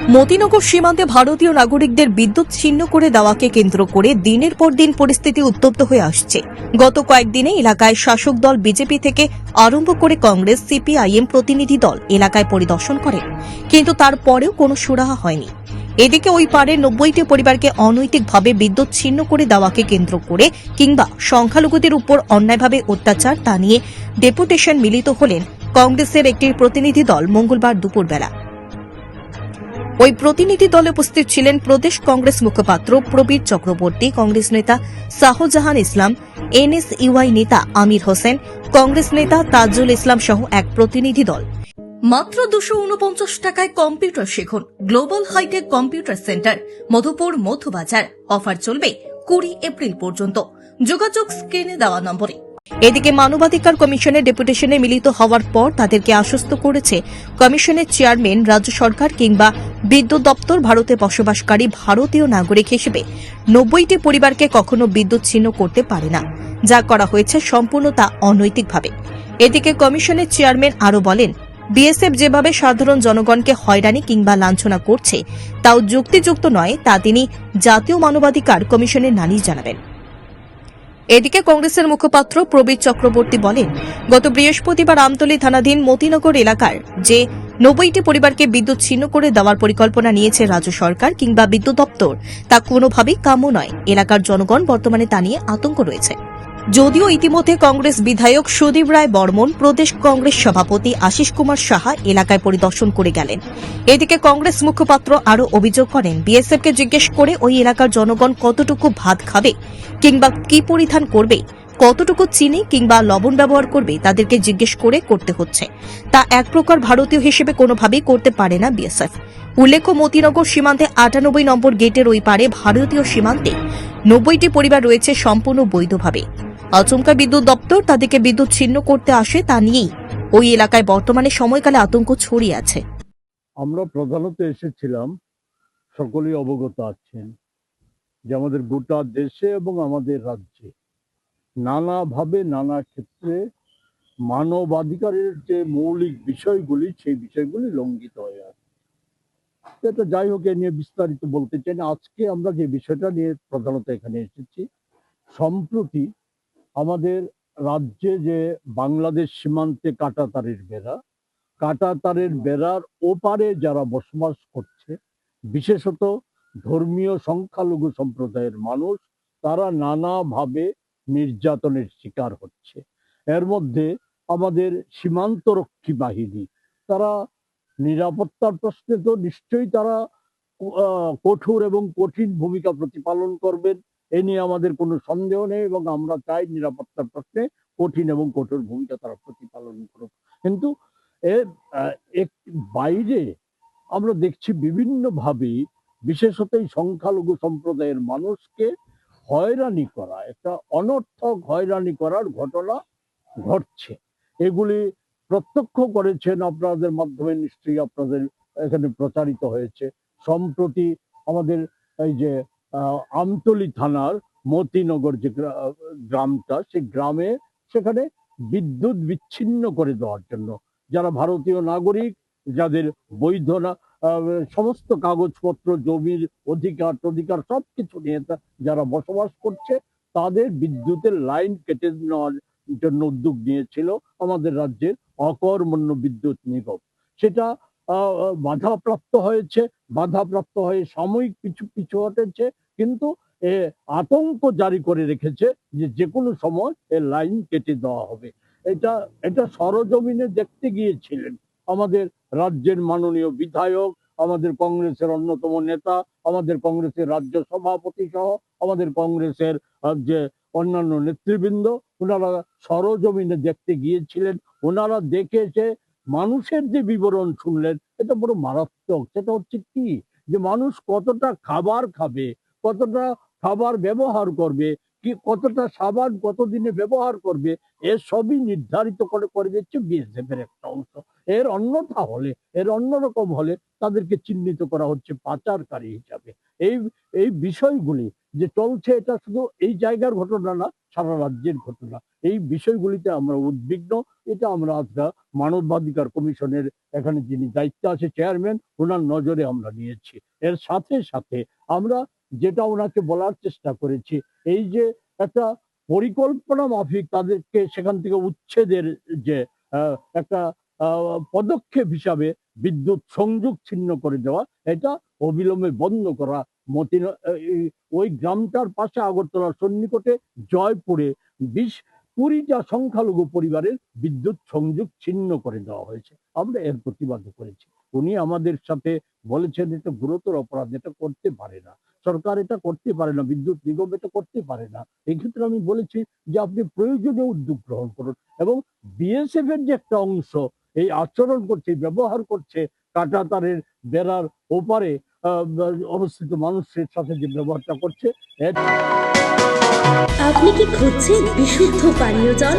মতিনগর সীমান্তে ভারতীয় নাগরিকদের বিদ্যুৎ ছিন্ন করে দেওয়াকে কেন্দ্র করে দিনের পর দিন পরিস্থিতি উত্তপ্ত হয়ে আসছে। গত কয়েকদিনে এলাকায় শাসক দল বিজেপি থেকে আরম্ভ করে কংগ্রেস, সিপিআইএম প্রতিনিধি দল এলাকায় পরিদর্শন করে। কিন্তু তারপরেও কোনো সুরাহা হয়নি। এদিকে ওই পাড়ের নব্বইটি পরিবারকে অনৈতিকভাবে বিদ্যুৎ ছিন্ন করে দেওয়াকে কেন্দ্র করে কিংবা সংখ্যালঘুদের উপর অন্যায়ভাবে অত্যাচার তা নিয়ে ডেপুটেশন মিলিত হলেন কংগ্রেসের একটি প্রতিনিধি দল মঙ্গলবার দুপুরবেলা। ওই প্রতিনিধি দলে উপস্থিত ছিলেন প্রদেশ কংগ্রেস মুখপাত্র প্রবীর চক্রবর্তী, কংগ্রেস নেতা শাহজাহান ইসলাম, এনএসইউআই নেতা আমির হোসেন, কংগ্রেস নেতা তাজুল ইসলাম সহ এক প্রতিনিধি দল। মাত্র দুশো উনপঞ্চাশ টাকায় কম্পিউটার শিখুন, global hi-tech computer centre, Madhupur Madhubazar. Offer চলবে কুড়ি এপ্রিল পর্যন্ত। যোগাযোগ স্ক্রিনে দেওয়া নম্বরে। এদিকে মানবাধিকার কমিশনের ডেপুটেশনে মিলিত হওয়ার পর তাদেরকে আশ্বস্ত করেছে কমিশনের চেয়ারম্যান, রাজ্য সরকার কিংবা বিদ্যুৎ দপ্তর ভারতে বসবাসকারী ভারতীয় নাগরিক হিসেবে। নব্বইটি পরিবারকে কখনো বিদ্যুৎ ছিন্ন করতে পারে না। যা করা হয়েছে সম্পূর্ণ তা অনৈতিকভাবে। এদিকে কমিশনের চেয়ারম্যান আরও বলেন, বিএসএফ যেভাবে সাধারণ জনগণকে হয়রানি কিংবা লাঞ্ছনা করছে, তাও যুক্তিযুক্ত নয়, তা তিনি জাতীয় মানবাধিকার কমিশনের নালিশ জানাবেন। এদিকে কংগ্রেসের মুখপাত্র প্রবীর চক্রবর্তী বলেন, গত বৃহস্পতিবার আমতলী থানাধীন মতিনগর এলাকার যে নব্বইটি পরিবারকে বিদ্যুৎ ছিন্ন করে দেওয়ার পরিকল্পনা নিয়েছে রাজ্য সরকার কিংবা বিদ্যুৎ দপ্তর, তা কোনোভাবেই কাম্য নয়। এলাকার জনগণ বর্তমানে তা নিয়ে আতঙ্ক রয়েছে। যদিও ইতিমধ্যে কংগ্রেস বিধায়ক সুদীপ রায় বর্মন, প্রদেশ কংগ্রেস সভাপতি আশিস কুমার সাহা এলাকায় পরিদর্শন করে গেলেন। এদিকে কংগ্রেস মুখপাত্র আরও অভিযোগ করেন, বিএসএফকে জিজ্ঞেস করে ওই এলাকার জনগণ কতটুকু ভাত খাবে কিংবা কি পরিধান করবে, কতটুকু চিনি কিংবা লবণ ব্যবহার করবে তাদেরকে জিজ্ঞেস করে করতে হচ্ছে। তা এক প্রকার ভারতীয় হিসেবে কোনোভাবেই করতে পারে না বিএসএফ। উল্লেখ্য, মতিনগর সীমান্তে আটানব্বই নম্বর গেটের ওই পারে ভারতীয় সীমান্তে নব্বইটি পরিবার রয়েছে সম্পূর্ণ বৈধভাবে। আচমকা বিদ্যুৎ দপ্তর তাদেরকে বিদ্যুৎ ছিন্ন করতে আসে তা নিয়েই। ওই এলাকায় বর্তমানে সময়কালে আতঙ্ক ছড়িয়ে আছে। আমরা প্রধানত এসেছিলাম, সকলেই অবগত আছেন যে আমাদের গোটা দেশে এবং আমাদের রাজ্যে নানাভাবে নানা ক্ষেত্রে মানবাধিকারের যে মৌলিক বিষয়গুলি, সেই বিষয়গুলি লঙ্ঘিত হয়ে আছে। এটা যাই হোক, এ নিয়ে বিস্তারিত বলতে চাই না। আজকে আমরা যে বিষয়টা নিয়ে প্রধানত এখানে এসেছি, সম্প্রতি আমাদের রাজ্যে যে বাংলাদেশ সীমান্তে কাটাতারের বেড়া, কাটাতারের বেড়ার ওপারে যারা বসবাস করছে, বিশেষত ধর্মীয় সংখ্যালঘু সম্প্রদায়ের মানুষ, তারা নানাভাবে নির্যাতনের শিকার হচ্ছে। এর মধ্যে আমাদের সীমান্তরক্ষী বাহিনী, তারা নিরাপত্তার প্রশ্নে তো নিশ্চয়ই তারা কঠোর এবং কঠিন ভূমিকা প্রতিপালন করবেন। এ নিয়ে আমাদের কোনো সন্দেহ নেই এবং আমরা চাই নিরাপত্তার প্রশ্নে কঠিন এবং কঠোর ভূমিকা তারা প্রতিপালন করুক। কিন্তু এর বাইরে আমরা দেখছি বিভিন্নভাবে, বিশেষত এই সংখ্যালঘু সম্প্রদায়ের মানুষকে হয়রানি করা, একটা অনর্থক হয়রানি করার ঘটনা ঘটছে। এগুলি প্রত্যক্ষ করেছেন আপনাদের মাধ্যমে নিশ্চয়ই আপনাদের এখানে প্রচারিত হয়েছে। সম্প্রতি আমাদের এই যে আমতলী থানার মতিনগর যে গ্রামটা, সেই গ্রামে সেখানে বিদ্যুৎ বিচ্ছিন্ন করে দেওয়ার জন্য যারা ভারতীয় নাগরিক, যাদের বৈধ না সমস্ত কাগজপত্র, জমির অধিকার অধিকার সবকিছু নিয়ে যারা বসবাস করছে, তাদের বিদ্যুতের লাইন কেটে নেওয়ার জন্য উদ্যোগ নিয়েছিল আমাদের রাজ্যের অকর্মণ্য বিদ্যুৎ নিগম। সেটা বাধাপ্রাপ্ত হয়েছে, বাধাপ্রাপ্ত হয়ে সাময়িক কিছু কিছু ঘটেছে কিন্তু এ আতঙ্ক জারি করে রেখেছে যে যে কোনো সময় এ লাইন কেটে দেওয়া হবে। এটা এটা সরজমিনে দেখতে গিয়েছিলেন। আমাদের রাজ্যের মাননীয় বিধায়ক, আমাদের কংগ্রেসের অন্যতম নেতা, আমাদের কংগ্রেসের রাজ্য সভাপতি সহ আমাদের কংগ্রেসের যে অন্যান্য নেতৃবৃন্দ, ওনারা সরজমিনে দেখতে গিয়েছিলেন। ওনারা দেখে এসে মানুষের যে বিবরণ শুনলেন, এটা বড় মারাত্মক। সেটা হচ্ছে কি? যে মানুষ কতটা খাবার খাবে কতটা খাবার ব্যবহার করবে, কি কতটা সাবান কতদিনে ব্যবহার করবে এর সবই নির্ধারিত করে করে দিচ্ছে বিএসএফ এর একটা অংশ। এর অন্যথা হলে, এর অন্যরকম হলে তাদেরকে চিহ্নিত করা হচ্ছে পাচারকারী হিসাবে। এই এই বিষয়গুলি যে চলছে এটা শুধু এই জায়গার ঘটনা না, সারা রাজ্যের ঘটনা। এই বিষয়গুলিতে আমরা উদ্বিগ্ন। এটা আমরা আজকে মানবাধিকার কমিশনের এখানে যিনি দায়িত্ব আছে চেয়ারম্যান ওনার নজরে আমরা নিয়েছি। এর সাথে সাথে আমরা যেটা ওনাকে বলার চেষ্টা করেছি। এই যে একটা পরিকল্পনা মাফিক তাদেরকে সেখান থেকে উচ্ছেদের যে একটা পদক্ষেপ হিসাবে বিদ্যুৎ সংযোগ ছিন্ন করে দেওয়া, এটা অবিলম্বে বন্ধ করা, মতিন ওই গ্রামটার পাশে আগরতলার সন্নিকটে জয়পুরে বিশ কুড়িটা সংখ্যালঘু পরিবারের বিদ্যুৎ সংযোগ ছিন্ন করে দেওয়া হয়েছে। আমরা এর প্রতিবাদ করেছি। উনি আমাদের সাথে বলেছেন এটা গুরুতর অপরাধ, এটা করতে পারে না। সরকার এটা করতে পারে না, বিদ্যুৎ নিগম এটা করতে পারে না। এই ক্ষেত্রে আমি বলেছি যে আপনি প্রয়োজনীয় উদ্যোগ গ্রহণ করুন এবং বিএসএফ এর যে একটা অংশ, এই আচরণ করছে ব্যবহার করছে কাটা তারের বেড়ার ওপারে অবস্থিত মানুষের সাথে যে ব্যবহারটা করছে আপনি কি খুঁজছেন বিশুদ্ধ পানীয় জল?